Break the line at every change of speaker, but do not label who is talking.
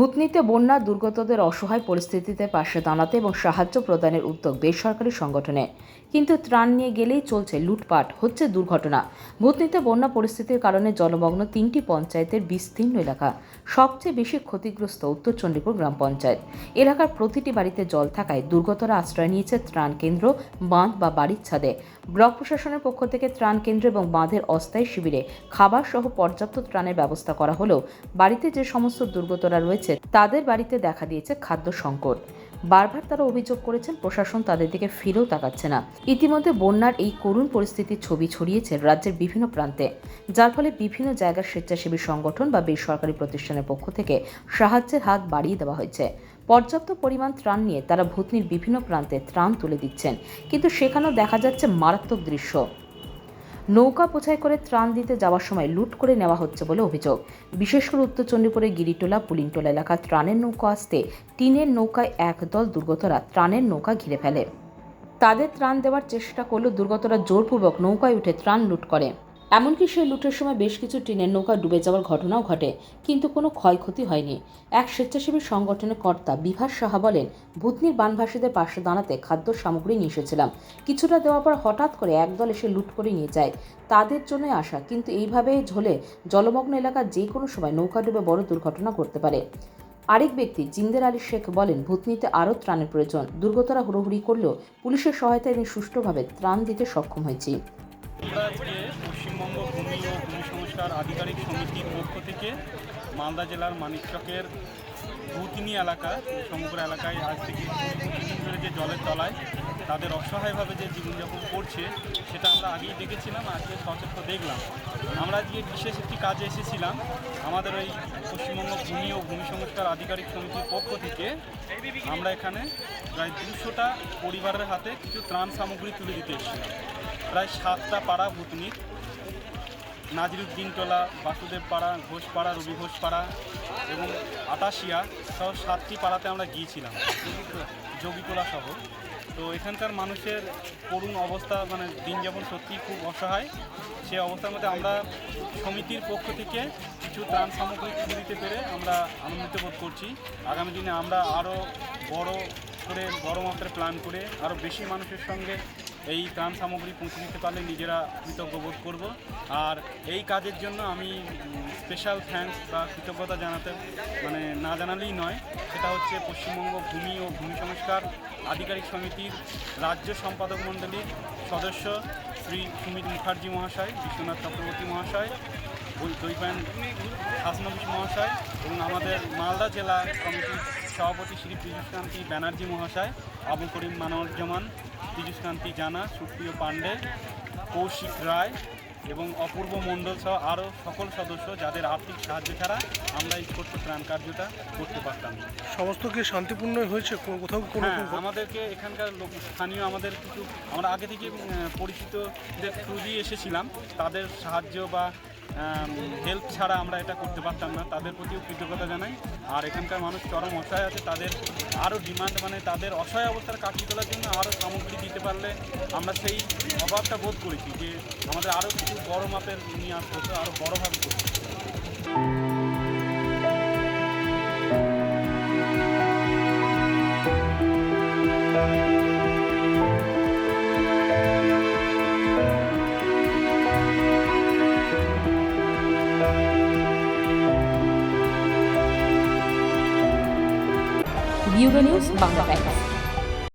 ভূতনিতে বন্যা দুর্গতদের অসহায় পরিস্থিতিতে পাশে দাঁড়াতে এবং সাহায্য প্রদানের উদ্যোগ বেসরকারি সংগঠনে। কিন্তু ত্রাণ নিয়ে গেলেই চলছে লুটপাট, হচ্ছে দুর্ঘটনা। ভূতনিতে বন্যা পরিস্থিতির কারণে জলমগ্ন তিনটি পঞ্চায়েতের বিস্তীর্ণ এলাকা। সবচেয়ে বেশি ক্ষতিগ্রস্ত উত্তর চণ্ডীপুর গ্রাম পঞ্চায়েত। এলাকার প্রতিটি বাড়িতে জল থাকায় দুর্গতরা আশ্রয় নিয়েছে ত্রাণ কেন্দ্র, বাঁধ বা বাড়ির ছাদে। ব্লক প্রশাসনের পক্ষ থেকে ত্রাণ কেন্দ্র এবং বাঁধের অস্থায়ী শিবিরে খাবার সহ পর্যাপ্ত ত্রাণের ব্যবস্থা করা হলেও বাড়িতে যে সমস্ত দুর্গতরা রয়েছে তাদের বাড়িতে দেখা দিয়েছে খাদ্য সংকট। বারবার তারা অভিযোগ করেছেন, প্রশাসন তাদের দিকে ফিরেও তাকাচ্ছে না। ইতিমধ্যে বন্যার এই করুণ পরিস্থিতির ছবি ছড়িয়েছে রাজ্যের বিভিন্ন প্রান্তে, যার ফলে বিভিন্ন জায়গার স্বেচ্ছাসেবী সংগঠন বা বেসরকারি প্রতিষ্ঠানের পক্ষ থেকে সাহায্যের হাত বাড়িয়ে দেওয়া হয়েছে। পর্যাপ্ত পরিমাণ ত্রাণ নিয়ে তারা ভূতনির বিভিন্ন প্রান্তে ত্রাণ তুলে দিচ্ছেন, কিন্তু সেখানেও দেখা যাচ্ছে মারাত্মক দৃশ্য। নৌকা পোছাই করে ত্রাণ দিতে যাওয়ার সময় লুট করে নেওয়া হচ্ছে বলে অভিযোগ। বিশেষ করে উত্তর চণ্ডীপুরে গিরিটোলা, পুলিনটোলা এলাকার ত্রাণের নৌকা আসতে টিনের নৌকায় একদল দুর্গতরা ত্রাণের নৌকা ঘিরে ফেলে। তাদের ত্রাণ দেওয়ার চেষ্টা করলেও দুর্গতরা জোরপূর্বক নৌকায় উঠে ত্রাণ লুট করে। এমনকি সেই লুটের সময় বেশ কিছু টিনের নৌকা ডুবে যাওয়ার ঘটনাও ঘটে, কিন্তু কোনো ক্ষয়ক্ষতি হয়নি। এক স্বেচ্ছাসেবী সংগঠনের কর্তা বিভাস সাহা বলেন, ভূতনির বানভাসীদের পাশে দাঁড়াতে খাদ্য সামগ্রী নিয়ে এসেছিলাম। কিছুটা দেওয়ার পর হঠাৎ করে একদল এসে লুট করে নিয়ে যায়। তাদের জন্য আসা, কিন্তু এইভাবে ঝোলে জলমগ্ন এলাকার যে কোনো সময় নৌকা ডুবে বড় দুর্ঘটনা ঘটতে পারে। আরেক ব্যক্তি, জিন্দের আলী শেখ, বলেন, ভূতনিতে আরও ত্রাণের প্রয়োজন। দুর্গতরা হুড়োহুড়ি করলেও পুলিশের সহায়তায় আমি সুষ্ঠুভাবে ত্রাণ দিতে সক্ষম হয়েছি।
ভূমি আধিকারিক সমিতির পক্ষ থেকে মালদা জেলার মানিকচকের ভূতিনি এলাকা, সমগ্র এলাকায় আজ থেকে যে জলের তলায় তাদের অসহায়ভাবে যে জীবনযাপন করছে, সেটা আমরা আগেই দেখেছিলাম, আজকে সচেত দেখলাম। আমরা আজকে বিশেষ একটি কাজে এসেছিলাম, আমাদের ওই পশ্চিমবঙ্গ ভূমি ও ভূমি সংস্কার আধিকারিক সমিতির পক্ষ থেকে। আমরা এখানে প্রায় দুশোটা পরিবারের হাতে কিছু ত্রাণ সামগ্রী তুলে দিতে এসেছিলাম। প্রায় সাতটা পাড়া ভূতনির নাজিরুদ্দিন টোলা বাসুদেব পাড়া ঘোষপাড়া রবি ঘোষপাড়া এবং আটাশিয়া সহ সাতটি পাড়াতে আমরা গিয়েছিলাম, যোগীটোলা সহ। তো এখানকার মানুষের করুণ অবস্থা মানে দিন যাপন সত্যিই খুব অসহায়। সে অবস্থার মধ্যে আমরা সমিতির পক্ষ থেকে কিছু ত্রাণ সামগ্রী তুলে দিতে পেরে আমরা আনন্দিত বোধ করছি। আগামী দিনে আমরা আরও বড় করে, বড় মাত্রায় প্ল্যান করে আরও বেশি মানুষের সঙ্গে এই ত্রাণ সামগ্রী পৌঁছে দিতে পারলে নিজেরা কৃতজ্ঞ বোধ করব। আর এই কাজের জন্য আমি স্পেশাল থ্যাঙ্কস বা কৃতজ্ঞতা জানাতে মানে না জানালেই নয়। সেটা হচ্ছে পশ্চিমবঙ্গ ভূমি ও ভূমি সংস্কার আধিকারিক সমিতির রাজ্য সম্পাদক মণ্ডলীর সদস্য শ্রী সুমিত মুখার্জি মহাশয়, বিশ্বনাথ চক্রবর্তী মহাশয় দৈপায়ন হাসনবিশ মহাশয় এবং আমাদের মালদা জেলা কমিটির সভাপতি শ্রী পীযুষকান্তি ব্যানার্জি মহাশয়, আবু করিম মানবজ্জামান পীযুষকান্তি জানা সুপ্রিয় পাণ্ডে কৌশিক রায় এবং অপূর্ব মণ্ডল সহ আরও সকল সদস্য যাদের আর্থিক সাহায্য ছাড়া আমরা এই ছোট্ট ত্রাণ কার্যটা করতে পারতাম
সমস্ত কি শান্তিপূর্ণ হয়েছে? কোথাও কোনো
হ্যাঁ আমাদেরকে এখানকার লোক স্থানীয় আমাদের কিছু আমরা আগে থেকে পরিচিতদের দিয়ে এসেছিলাম। তাদের সাহায্য বা হেল্প ছাড়া আমরা এটা করতে পারতাম না। তাদের প্রতিও কৃতজ্ঞতা জানাই। আর এখানকার মানুষ চরম অসহায় আছে। তাদের আরও ডিমান্ড মানে তাদের অসহায় অবস্থার কাটিয়ে তোলার জন্য আরও সামগ্রী দিতে পারলে আমরা সেই অভাবটা বোধ করেছি যে আমাদের আরও কিছু বড় মাপের নিয়ে আসতে হতো আরও বড়োভাবে করতে
ব্যুরো নিউজ বাংলা